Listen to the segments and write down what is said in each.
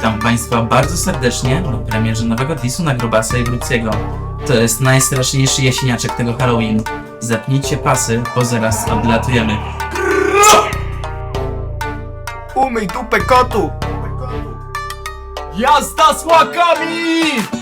Państwa bardzo serdecznie na premierze nowego disu na Grubasa i Bruciego. To jest najstraszniejszy jesieniaczek tego Halloween. Zapnijcie pasy, bo zaraz odlatujemy. Umyj dupę kotu! Jazda z łakami!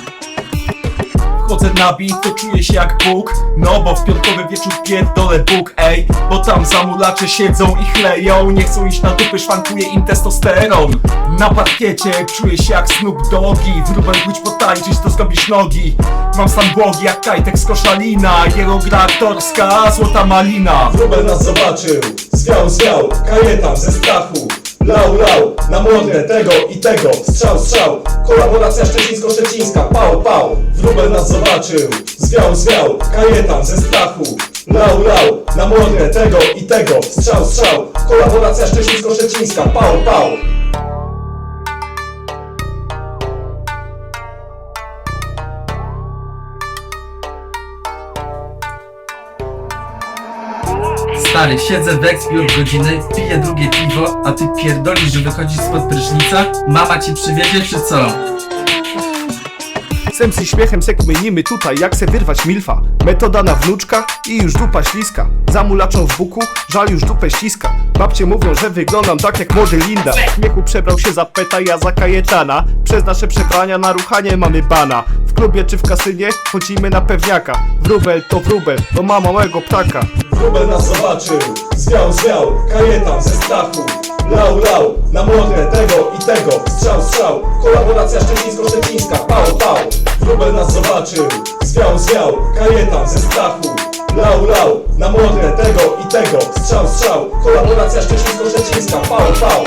Wchodzę na beat, to czuję się jak Bóg. No bo w piątkowy wieczór pierdolę Bóg, ej. Bo tam zamulacze siedzą i chleją. Nie chcą iść na dupy, szwankuje im testosteron. Na parkiecie czuję się jak Snoop Doggy. Wróbel pójdź potańczyć, to zdobisz nogi. Mam stan błogi jak Kajtek z Koszalina. Jego gra złota malina. Wróbel nas zobaczył, zwiał, zwiał, kajetan ze strachu. Lał, lał, na mordę tego i tego. Strzał, strzał, kolaboracja szczecińsko-szczecińska. Pał, pał, nas zobaczył Zwiał, zwiał, kajetan ze strachu Lał, lał, na mordę tego i tego Strzał, strzał, kolaboracja szczecińsko-szczecińska Pał, pał Stary, siedzę w ekspie od godziny, piję drugie piwo, a ty pierdolisz, że wychodzisz spod prysznica? Mama ci przywiezie czy co? Sem z śmiechem se kminimy tutaj, jak se wyrwać milfa. Metoda na wnuczka i już dupa śliska. Zamulaczą w buku, żal już dupę ściska. Babcie mówią, że wyglądam tak jak młody Linda. W śmiechu przebrał się za peta, ja za kajetana. Przez nasze przebrania na ruchanie mamy bana. W klubie czy w kasynie chodzimy na pewniaka. Wróbel to wróbel, to mama małego ptaka. Wróbel nas zobaczył, zwiał, zwiał, kajetan ze strachu. Lał, lał, na mordę tego i tego Strzał, strzał, kolaboracja szczecińsko-szczecińska Pał, pał, wróbel nas zobaczył. Zwiał, zwiał, kajetan ze strachu. Lał, lał, na mordę tego i tego. Strzał, strzał, kolaboracja szczecińsko-szczecińska Pał, pał